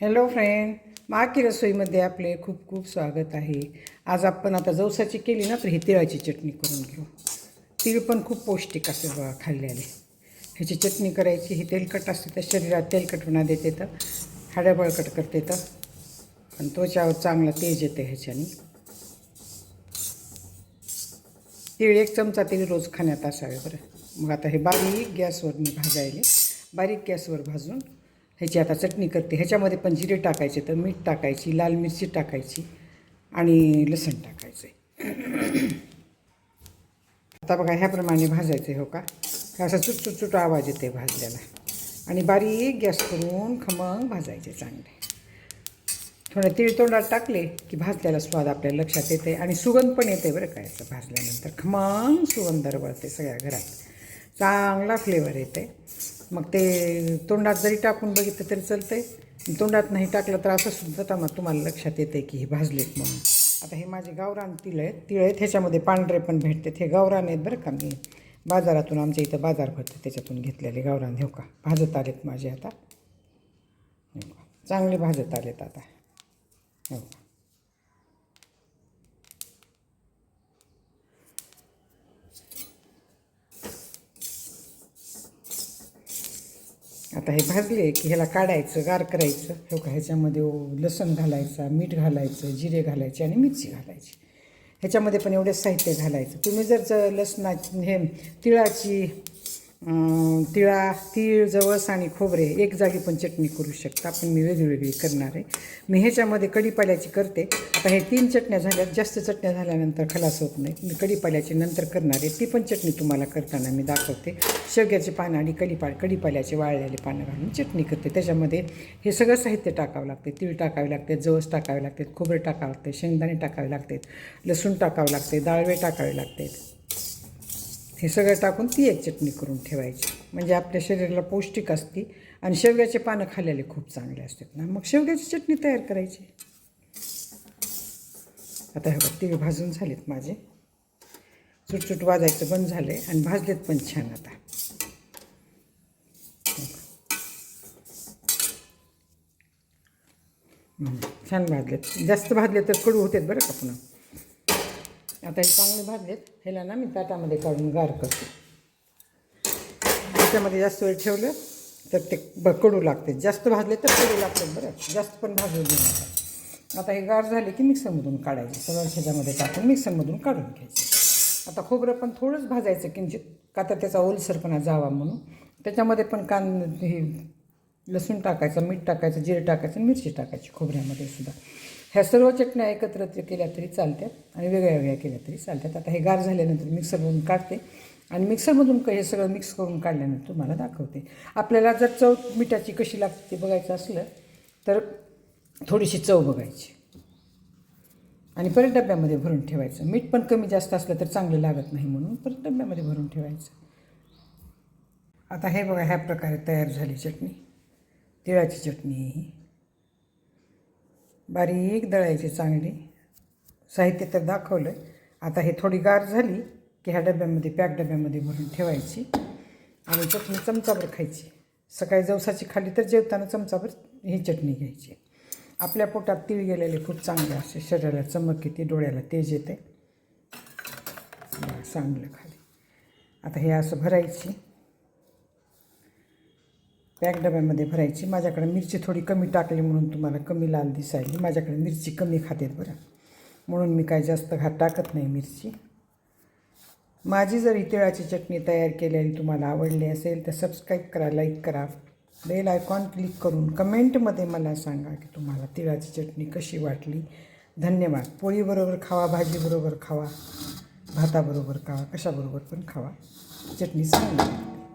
Hello friend माकी रसोईमध्ये आपले खूप खूप स्वागत आहे. आज आपण आता जवसाची केली ना तर ही तिळाची चटणी करून घेऊ. तीळ पण खूप पौष्टिक असते बघा खाल्ल्याने. ह्याची चटणी करायची ही तेलकट असते तर शरीरात तेलकटपणा देते तर हाड्या बळकट करते तर. आणि त्वचावर चांगला तेज येते ह्याच्याने. तीळ एक चमचा तीळ रोज खाण्यात असावे बरं. मग आता हे बारीक गॅसवर मी भाजायले. बारीक गॅसवर भाजून ह्याची आता चटणी करते. ह्याच्यामध्ये पण जिरे टाकायचे तर मीठ टाकायची लाल मिरची टाकायची आणि लसण टाकायचे. आता बघा ह्याप्रमाणे भाजायचं हो का? असा चुट आवाज येते भाजल्याला. आणि बारीक गॅस करून खमंग भाजायचे चांगले. थोडं तीळ तोंडात टाकले की भाजल्याला स्वाद आपल्या लक्षात येते आणि सुगंध पण येते बरं काय असं भाजल्यानंतर. खमंग सुगंध दरवळते सगळ्या घरात. चांगला फ्लेवर येते. मग ते तोंडात जरी टाकून बघितलं तरी चालतंय. तोंडात नाही टाकलं तर असं सुद्धा मग तुम्हाला लक्षात येते की हे भाजलेत म्हणून. आता हे माझे गावरान तिळ आहेत. तिळ आहेत. ह्याच्यामध्ये पांढरे पण भेटतात. हे गावरान आहेत बरं का. मी बाजारातून आमच्या इथं बाजार भरतो त्याच्यातून घेतलेले गावरान घेऊ हो का. भाजत आलेत माझे आता. चांगले भाजत आलेत आता. हो का आता हे भाजले की ह्याला काढायचं गार करायचं. हे का ह्याच्यामध्ये लसूण घालायचा मीठ घालायचं जिरे घालायचे आणि मिरची घालायची. ह्याच्यामध्ये पण एवढे साहित्य घालायचं. तुम्ही जर लसणाची लसणा हे तिळाची तिळा तीळ जवस आणि खोबरे एक जागी पण चटणी करू शकता. पण मी वेगळी करणार आहे. मी ह्याच्यामध्ये कढीपाल्याची करते. आता हे तीन चटण्या झाल्यात. जास्त चटण्या झाल्यानंतर खलास होत नाही. मी कढीपाल्याची नंतर करणार आहे. ती पण चटणी तुम्हाला करताना मी दाखवते. शेवग्याचे पानं आणि कढीपा कढीपाल्याचे वाळलेले पानं घालून चटणी करते. त्याच्यामध्ये हे सगळं साहित्य टाकावं लागते. तीळ टाकावे लागते जवस टाकावे लागते खोबरे टाकावे लागते शेंगदाणे टाकावे लागतात लसूण टाकावे लागते डाळवे टाकावे लागते. हे सगळं टाकून ती एक चटणी करून ठेवायची. म्हणजे आपल्या शरीराला पौष्टिक असते आणि शेवग्याचे पानं खाल्लेले खूप चांगले असतात ना. मग शेवग्याची चटणी तयार करायची. आता हे बघ भाजून झालेत माझे. चुटचुट वाजायचं बंद झालं आहे आणि भाजलेत पण छान आता. छान भाजलेत. जास्त भाजले तर कडू होतात बरं का पुन्हा? आता हे चांगले भाजलेत ह्याला ना मी ताटामध्ये काढून गार करते. त्याच्यामध्ये जास्त वेळ ठेवलं तर ते ब कडू लागते. जास्त भाजले तर कडू लागते बरं. जास्त पण भाजू देऊ आता हे गार झाले की मिक्सरमधून काढायचे. सगळं ह्याच्यामध्ये टाकून मिक्सरमधून काढून घ्यायचे. आता खोबरं पण थोडंच भाजायचं. किंचित का तर त्याचा ओलसरपणा जावा म्हणून. त्याच्यामध्ये पण कान हे लसूण टाकायचं मीठ टाकायचं जिरे टाकायचं मिरची टाकायची खोबऱ्यामध्ये सुद्धा. ह्या सर्व चटण्या एकत्र केल्या तरी चालतात आणि वेगळ्या वेगळ्या केल्या तरी चालतात आता हे गार झाल्यानंतर मिक्सरमधून काढते. आणि मिक्सरमधून हे सगळं मिक्स करून काढल्यानंतर तुम्हाला दाखवते. आपल्याला जर चव मिठाची कशी लागते ते बघायचं असलं तर थोडीशी चव बघायची. आणि परत डब्यामध्ये भरून ठेवायचं. मीठ पण कमी जास्त असलं तर चांगलं लागत नाही म्हणून परत डब्यामध्ये भरून ठेवायचं. आता हे बघा ह्या प्रकारे तयार झाली चटणी. तिळाची चटणी. ही बारीक दळायची चांगली. साहित्य तर दाखवलं आता हे थोडी गार झाली की ह्या डब्यामध्ये पॅक डब्यामध्ये भरून ठेवायची आणि चटणी चमचाभर खायची. सकाळी जवसाची खाली तर जेवताना चमचाभर ही चटणी घ्यायची. आपल्या पोटात तीळ गेलेले खूप चांगले असते. शरीराला चमक येते डोळ्याला तेज येते. चांगलं खाली. आता हे असं भरायची. पॅक डब्यामध्ये भरायची. माझ्याकडे मिरची थोडी कमी टाकली म्हणून तुम्हाला कमी लाल दिसायली. माझ्याकडे मिरची कमी खातेत बरं. म्हणून मी काय जास्त घात टाकत नाही मिरची. माझी जर तिळाची चटणी तयार केलेली तुम्हाला आवडली असेल तर सबस्क्राईब करा लाईक करा. बेल आयकॉन क्लिक करून कमेंटमध्ये मला सांगा की तुम्हाला तिळाची चटणी कशी वाटली. धन्यवाद. पोळीबरोबर खावा भाजीबरोबर खावा भाताबरोबर खावा कशाबरोबर पण खावा. चटणी चांगली